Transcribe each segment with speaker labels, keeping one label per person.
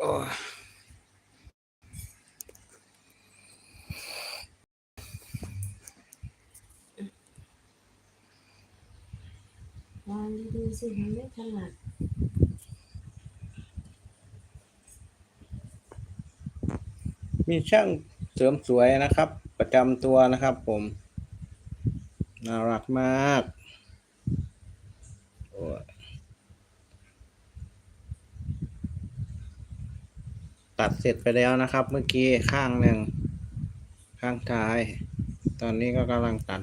Speaker 1: วางดีๆสิมันไม่ถนัด
Speaker 2: มีช่างเสริมสวยนะครับ ประจำตัวนะครับผม น่ารักมาก โอ้ย ตัดเสร็จไปแล้วนะครับ เมื่อกี้ข้างหนึ่งข้างท้าย ตอนนี้ก็กำลังตัด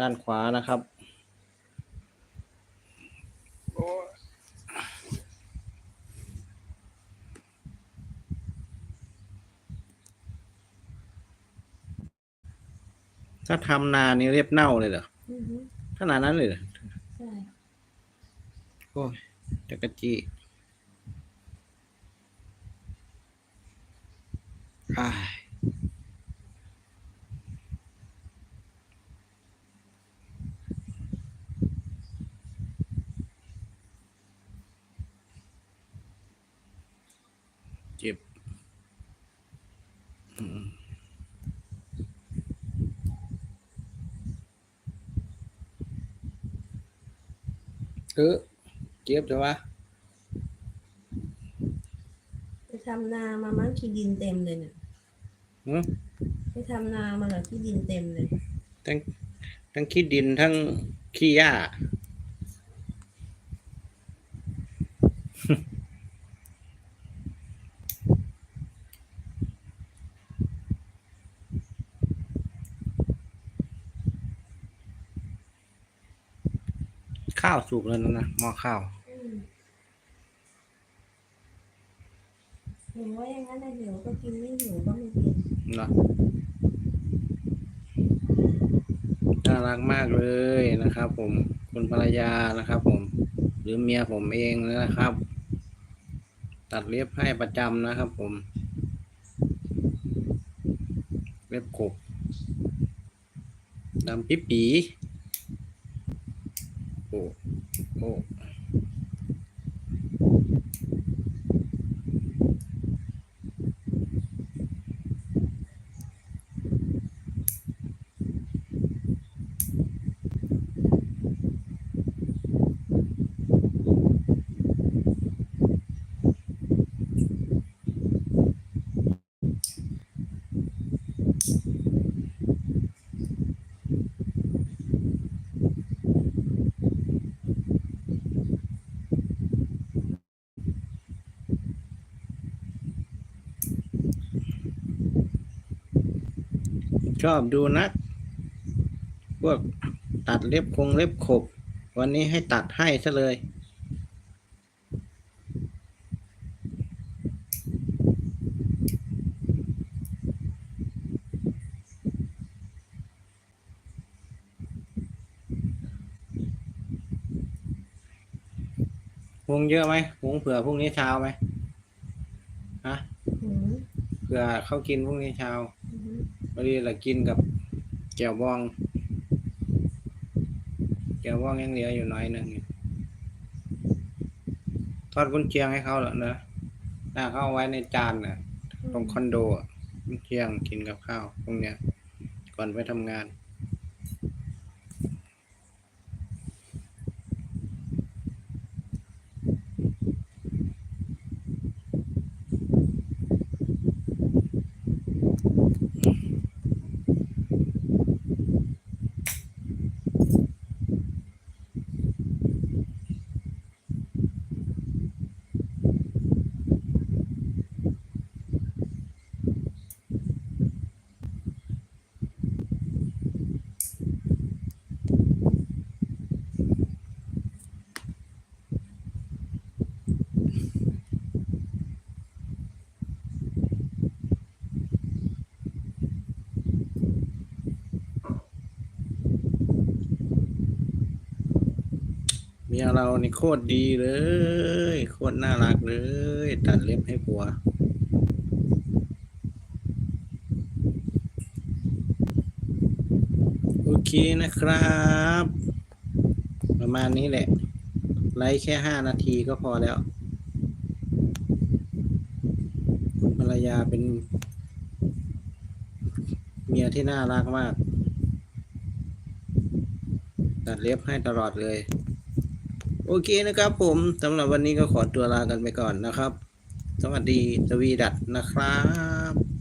Speaker 2: ด้านขวานะครับโอ้ยถ้าทำนานี่เรียบเน่าเลยเหรอ
Speaker 1: อือฮึ
Speaker 2: ขนาดนั้นเลยเหรอ
Speaker 1: ใช่
Speaker 2: โอ้ยจักรจี้ อ้ายเจ็บอืมเออเจ็บจั หืม
Speaker 1: ไปทำนามาเหรอขี้ดินเต็มเลย
Speaker 2: ทั้งทั้งขี้ดินทั้งขี้หญ้า ข้าวสุกแล้วนะนะหม้อข้าว
Speaker 1: อืมหิวว่าอย่างนั้นนะหิวก็กินไม่หิวก็ไม่กิน
Speaker 2: เนาะน่ารักมากเลยนะครับ ผมคุณภรรยานะครับ ผม หรือเมียผมเองนะครับ ตัดเล็บให้ประจำนะครับ ผม เล็บขบดำปิบปีโอ้โอ้ ชอบดูนักพวกตัดเล็บคงเล็บขบ วันนี้ให้ตัดให้ซะเลย หุงเยอะไหมหุงเผื่อพรุ่งนี้เช้าไหมฮะ
Speaker 1: หืม
Speaker 2: เผื่อเขากินพรุ่งนี้เช้า
Speaker 1: อือฮึ
Speaker 2: พอดีเรากินกับแก้วบอง แก้วบองยังเหลืออยู่น้อยหนึ่งทอดกุนเชียงให้เขาแล้วนะน่าเขาเอาไว้ในจานน่ะตรงคอนโดกุนเชียงกินกับข้าวตรงเนี้ย ก่อนไปทำงาน เมียเรานี่โคตรดีเลย โคตรน่ารักเลย ตัดเล็บให้ผัว โอเคนะครับ ประมาณนี้แหละ ไลฟ์แค่ห้านาทีก็พอแล้วภรรยาเป็น เมียที่น่ารักมาก ตัดเล็บให้ตลอดเลย โอเคนะครับผมสำหรับวันนี้ก็ขอตัวลากันไปก่อนนะครับ สวัสดีสวีดัตนะครับ